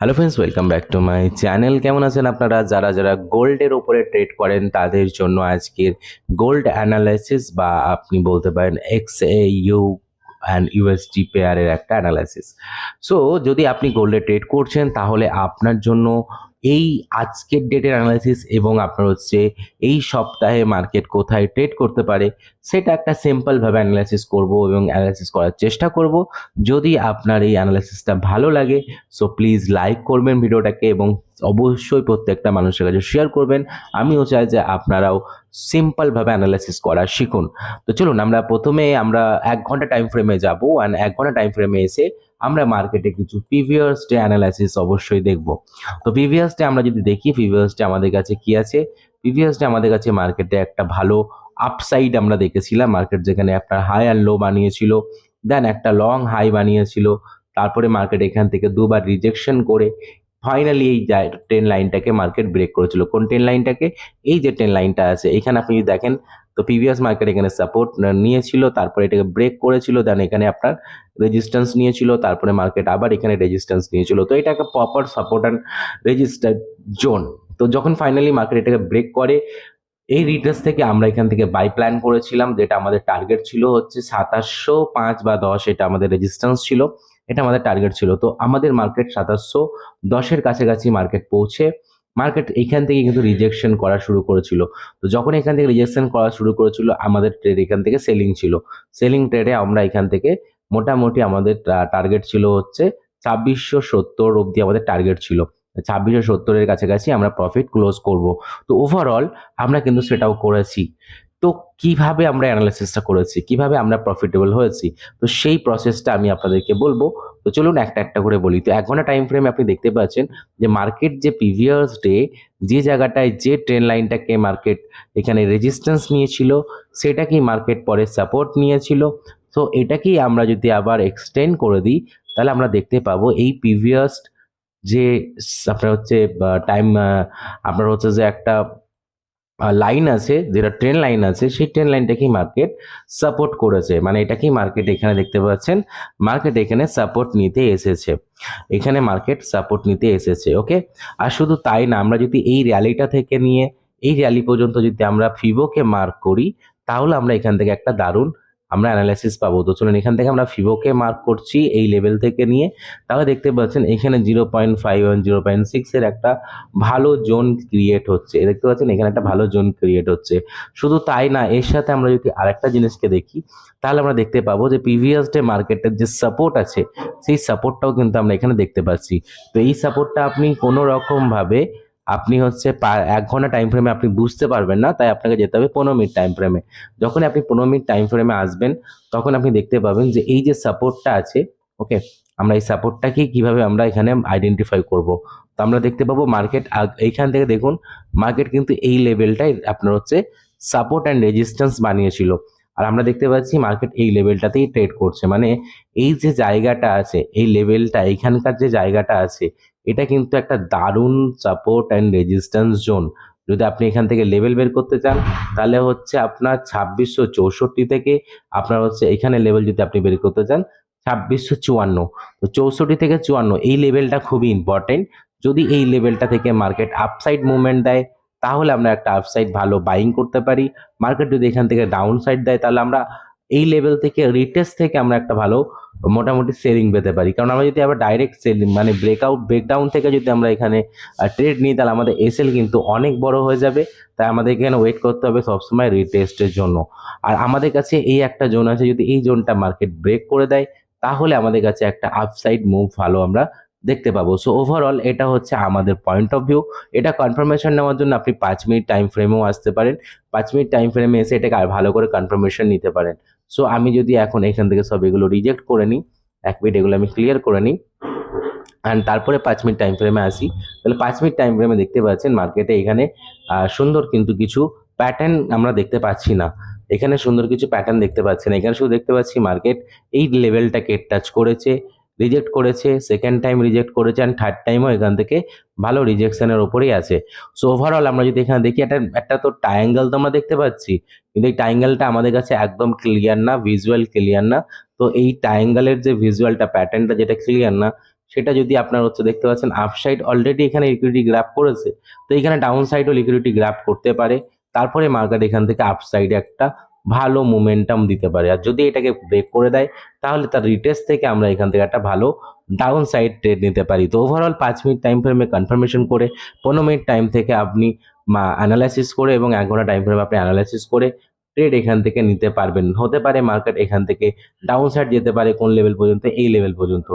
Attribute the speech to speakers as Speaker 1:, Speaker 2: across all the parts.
Speaker 1: Hello friends welcome back to my channel কেমন আছেন আপনারা? যারা যারা গোল্ডের ওপরে ট্রেড করেন, তাদের জন্য আজকের গোল্ড অ্যানালাইসিস বা আপনি বলতে পারেন X A U and USD পেয়ারের একটা অ্যানালাইসিস সো যদি আপনি গোল্ডে ট্রেড করছেন, তাহলে আপনার জন্য এই আজকের ডেটের অ্যানালাইসিস এবং আপনার হচ্ছে এই সপ্তাহে মার্কেট কোথায় ট্রেড করতে পারে, সেটা একটা সিম্পলভাবে অ্যানালাইসিস করব এবং অ্যানালাইসিস করার চেষ্টা করব। যদি আপনার এই অ্যানালাইসিসটা ভালো লাগে সো প্লিজ লাইক করবেন ভিডিওটাকে এবং অবশ্যই প্রত্যেকটা মানুষের কাছে শেয়ার করবেন। আমিও চাই যে আপনারাও সিম্পলভাবে অ্যানালাইসিস করা শিখুন। তো চলুন, আমরা প্রথমে আমরা এক ঘণ্টা টাইম ফ্রেমে যাব। অ্যান্ড এক ঘণ্টা টাইম ফ্রেমে এসে আমরা মার্কেটে কিছু প্রিভিয়াস ডে অ্যানালাইসিস অবশ্যই দেখব। তো প্রিভিয়াস ডে আমরা যদি দেখি প্রিভিয়াস ডে আমাদের কাছে কি আছে? প্রিভিয়াস ডে আমাদের কাছে মার্কেটে একটা ভালো আপসাইড আমরা দেখেছিলাম। মার্কেট যেখানে আপনার হাই আর লো বানিয়েছিল দেন একটা লং হাই বানিয়েছিল, তারপরে মার্কেট এখান থেকে দুবার রিজেকশন করে ফাইনালি এই ট্রেন লাইনটাকে মার্কেট ব্রেক করেছিল। কোন ট্রেন লাইনটাকে এই যে ট্রেন লাইনটা আছে, এখানে আপনি যদি দেখেন, তো প্রিভিয়াস মার্কেট এখানে সাপোর্ট নিয়েছিল, তারপরে এটাকে ব্রেক করেছিল দেন এখানে আপনার রেজিস্ট্যান্স নিয়েছিল, তারপরে মার্কেট আবার এখানে রেজিস্ট্যান্স নিয়েছিল। তো এটা একটা proper support and register zone তো যখন ফাইনালি মার্কেট এটাকে ব্রেক করে, এই রিটেস থেকে আমরা এখান থেকে বাই প্ল্যান করেছিলাম, যেটা আমাদের টার্গেট ছিল হচ্ছে সাতাশশো পাঁচ বা দশ, এটা আমাদের রেজিস্ট্যান্স ছিল। এটা আমাদের টার্গেট ছিল। তো আমাদের মার্কেট সাতাশশো দশের কাছাকাছি মার্কেট পৌঁছে মার্কেট এখান থেকে কিন্তু রিজেকশন করা শুরু করেছিল। তো যখন এখান থেকে রিজেকশন করা শুরু করেছিল, আমাদের ট্রেড এখান থেকে সেলিং ছিল। সেলিং ট্রেডে আমরা এখান থেকে মোটামুটি আমাদের টার্গেট ছিল হচ্ছে ছাব্বিশশো সত্তর অবধি আমাদের টার্গেট ছিল। ছাব্বিশশো সত্তরের কাছাকাছি আমরা প্রফিট ক্লোজ করব। তো ওভারঅল আমরা কিন্তু সেটাও করেছি। তো কীভাবে আমরা অ্যানালাইসিসটা করেছি, কীভাবে আমরা প্রফিটেবল হয়েছি, তো সেই প্রসেসটা আমি আপনাদেরকে বলব। তো চলুন একটা একটা করে বলি। তো এক ঘণ্টা টাইম ফ্রেমে আপনি দেখতে পাচ্ছেন যে মার্কেট যে প্রিভিয়াস ডে যে জায়গাটায় যে ট্রেন লাইনটাকে মার্কেট এখানে রেজিস্ট্যান্স নিয়েছিল, সেটাকেই মার্কেট পরে সাপোর্ট নিয়েছিল। তো এটাকেই আমরা যদি আবার এক্সটেন্ড করে দিই, তাহলে আমরা দেখতে পাবো এই প্রিভিয়াস যে আপনার হচ্ছে টাইম আপনার হচ্ছে যে একটা লাইন আছে, যেটা ট্রেন লাইন আছে, সেই ট্রেন লাইনটাকেই মার্কেট সাপোর্ট করেছে। মানে এটাকেই মার্কেট এখানে দেখতে পাচ্ছেন। মার্কেট এখানে সাপোর্ট নিতে এসেছে। এখানে মার্কেট সাপোর্ট নিতে এসেছে ওকে আর শুধু তাই না, আমরা যদি এই র্যালিটা থেকে নিয়ে, এই র্যালি পর্যন্ত যদি আমরা ফিভোকে মার্ক করি, তাহলে আমরা এখান থেকে একটা দারুণ আমরা অ্যানালাইসিস পাবো। তো চলুন এখান থেকে আমরা ফিভোকে মার্ক করছি এই লেভেল থেকে নিয়ে। তাহলে দেখতে পাচ্ছেন এখানে zero point five one zero point সিক্সের একটা ভালো জোন ক্রিয়েট হচ্ছে। দেখতে পাচ্ছেন এখানে একটা ভালো জোন ক্রিয়েট হচ্ছে। শুধু তাই না, এর সাথে আমরা যদি আরেকটা জিনিসকে দেখি, তাহলে আমরা দেখতে পাবো যে প্রিভিয়াস ডে মার্কেটের যে সাপোর্ট আছে, সেই সাপোর্টটাও কিন্তু আমরা এখানে দেখতে পাচ্ছি। তো এই সাপোর্টটা আপনি কোনো রকমভাবে আপনি হচ্ছে এক ঘণ্টা টাইম ফ্রেমে আপনি বুঝতে পারবেন না, তাই আপনাকে যেতে হবে পনেরো মিনিট টাইম ফ্রেমে যখন আপনি পনেরো মিনিট টাইম ফ্রেমে আসবেন, তখন আপনি দেখতে পাবেন যে এই যে সাপোর্টটা আছে ওকে আমরা এই সাপোর্টটাকে কীভাবে আমরা এখানে আইডেন্টিফাই করব। তো আমরা দেখতে পাবো মার্কেট এইখান থেকে দেখুন মার্কেট কিন্তু এই লেভেলটাই আপনার হচ্ছে সাপোর্ট অ্যান্ড রেজিস্ট্যান্স বানিয়েছিল। আর আমরা দেখতে পাচ্ছি মার্কেট এই লেভেলটাতেই ট্রেড করছে। মানে এই যে জায়গাটা আছে, এই লেভেলটা এইখানকার যে জায়গাটা আছে এটা কিন্তু একটা দারুণ সাপোর্ট অ্যান্ড রেজিস্ট্যান্স জোন যদি আপনি এখান থেকে লেভেল বের করতে চান, তাহলে হচ্ছে আপনার ছাব্বিশশো চৌষট্টি থেকে আপনার হচ্ছে এখানে লেভেল যদি আপনি বের করতে চান, ছাব্বিশশো চুয়ান্ন। তো চৌষট্টি থেকে চুয়ান্ন, এই লেভেলটা খুবই ইম্পর্টেন্ট যদি এই লেভেলটা থেকে মার্কেট আপসাইড মুভমেন্ট দেয়, তাহলে আমরা একটা আপসাইড ভালো বাইং করতে পারি। মার্কেট যদি এখান থেকে ডাউন সাইড দেয়, তাহলে আমরা এই লেভেল থেকে রিটেস্ট থেকে আমরা একটা ভালো মোটামুটি সেলিং পেতে পারি। কারণ আমরা যদি আবার ডাইরেক্ট সেলিং মানে ব্রেকআউট ব্রেকডাউন থেকে যদি আমরা এখানে ট্রেড নিই, তাহলে আমাদের এসএল কিন্তু অনেক বড় হয়ে যাবে। তাই আমাদের এখানে ওয়েট করতে হবে সবসময় রিটেস্টের জন্য। আর আমাদের কাছে এই একটা জোন আছে, যদি এই জোনটা মার্কেট ব্রেক করে দেয়, তাহলে আমাদের কাছে একটা আপসাইড মুভ ভালো আমরা দেখতে পাবো। সো ওভারঅল এটা হচ্ছে আমাদের পয়েন্ট অফ ভিউ এটা কনফার্মেশন নেওয়ার জন্য আপনি পাঁচ মিনিট টাইম ফ্রেমেও আসতে পারেন। পাঁচ মিনিট টাইম ফ্রেমে এসে এটাকে আর ভালো করে কনফার্মেশন নিতে পারেন। সো আমি যদি এখন এখান থেকে সব এগুলো রিজেক্ট করে নিই, এক মিনিট এগুলো আমি ক্লিয়ার করে নিই অ্যান্ড তারপরে পাঁচ মিনিট টাইম ফ্রেমে আসি। তাহলে পাঁচ মিনিট টাইম ফ্রেমে দেখতে পাচ্ছেন মার্কেটে এখানে সুন্দর কিন্তু কিছু প্যাটার্ন আমরা দেখতে পাচ্ছি না। এখানে সুন্দর কিছু প্যাটার্ন দেখতে পাচ্ছি না এখানে শুধু দেখতে পাচ্ছি মার্কেট এই লেভেলটাকে টাচ করেছে রিজেক্ট করেছে সেকেন্ড টাইম রিজেক্ট করেছে অ্যান্ড থার্ড টাইমও এখান থেকে ভালো রিজেকশনের ওপরেই আছে। সো ওভারঅল আমরা যদি এখানে দেখি, একটা একটা তো ট্রায়াঙ্গেল তো আমরা দেখতে পাচ্ছি, কিন্তু এই ট্রায়াঙ্গেলটা আমাদের কাছে একদম ক্লিয়ার না ভিজুয়াল ক্লিয়ার না। তো এই ট্রায়াঙ্গেলের যে ভিজুয়ালটা প্যাটার্নটা যেটা ক্লিয়ার না, সেটা যদি আপনার হচ্ছে দেখতে পাচ্ছেন আপসাইড অলরেডি এখানে লিকুইডিটি গ্র্যাপ করেছে। তো এখানে ডাউন সাইডও লিকুইডিটি গ্র্যাপ করতে পারে। তারপরে মার্কেট এখান থেকে আপসাইডে একটা ভালো মোমেন্টাম দিতে পারে। আর যদি এটাকে ব্রেক করে দেয়, তাহলে তার রিটেস্ট থেকে আমরা এখান থেকে একটা ভালো ডাউন সাইড ট্রেড নিতে পারি। তো ওভারঅল পাঁচ মিনিট টাইম ফ্রেমে কনফার্মেশন করে, পনেরো মিনিট টাইম থেকে আপনি অ্যানালাইসিস করে এবং এক ঘণ্টা টাইম ফ্রেমে আপনি অ্যানালাইসিস করে ট্রেড এখান থেকে নিতে পারবেন। হতে পারে মার্কেট এখান থেকে ডাউন সাইড যেতে পারে কোন লেভেল পর্যন্ত, এই লেভেল পর্যন্ত।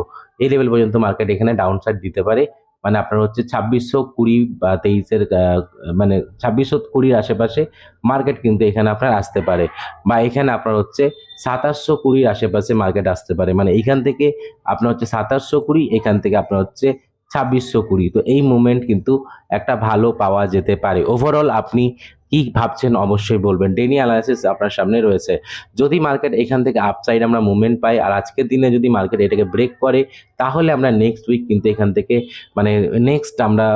Speaker 1: এই লেভেল পর্যন্ত মার্কেট এখানে ডাউন সাইড দিতে পারে। মানে আপনার হচ্ছে ছাব্বিশশো কুড়ি বা তেইশের মানে ছাব্বিশশো কুড়ির আশেপাশে মার্কেট কিন্তু এখানে আপনার আসতে পারে। বা এখানে আপনার হচ্ছে সাতাশশো কুড়ির আশেপাশে মার্কেট আসতে পারে। মানে এখান থেকে আপনার হচ্ছে সাতাশশো কুড়ি, এখান থেকে আপনার হচ্ছে ছাব্বিশশো কুড়ি। তো এই মুভমেন্ট কিন্তু একটা ভালো পাওয়া যেতে পারে। ওভারঅল আপনি কি ভাবছেন অবশ্যই বলবেন। ডেনি অ্যানালাইসিস আপনার সামনে রয়েছে। যদি মার্কেট এখান থেকে আপসাইড আমরা মুভমেন্ট পাই আর আজকের দিনে যদি মার্কেট এটাকে ব্রেক করে, তাহলে আমরা নেক্সট উইক কিন্তু এখান থেকে মানে নেক্সট আমরা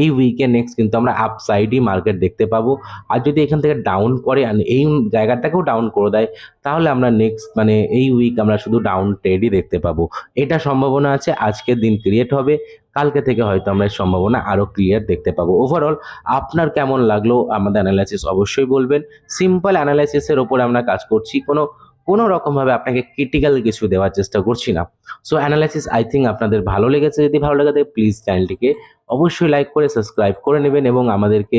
Speaker 1: এই উইকে নেক্সট কিন্তু আমরা আপসাইডই মার্কেট দেখতে পাবো। আর যদি এখান থেকে ডাউন করে এই জায়গাটাকেও ডাউন করে দেয়, তাহলে আমরা নেক্সট মানে এই উইক আমরা শুধু ডাউন ট্রেডই দেখতে পাবো। এটা সম্ভাবনা আছে, আজকের দিন ক্রিয়েট হবে। কালকে থেকে হয়তো আমরা এর সম্ভাবনা আরও ক্লিয়ার দেখতে পাবো। ওভারঅল আপনার কেমন লাগল আমাদের অ্যানালাইসিস অবশ্যই বলবেন। সিম্পল অ্যানালাইসিসের ওপরে আমরা কাজ করছি। কোনো কোনো রকমভাবে আপনাকে ক্রিটিক্যাল কিছু দেওয়ার চেষ্টা করছি না। সো অ্যানালাইসিস আই থিঙ্ক আপনাদের ভালো লেগেছে। যদি ভালো লাগে থাকে প্লিজ চ্যানেলটিকে অবশ্যই লাইক করে সাবস্ক্রাইব করে নেবেন এবং আমাদেরকে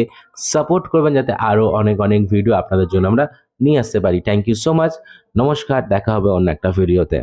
Speaker 1: সাপোর্ট করবেন যাতে আরও অনেক অনেক ভিডিও আপনাদের জন্য আমরা নিয়ে আসতে পারি। থ্যাংক ইউ সো মাচ নমস্কার। দেখা হবে অন্য একটা ভিডিওতে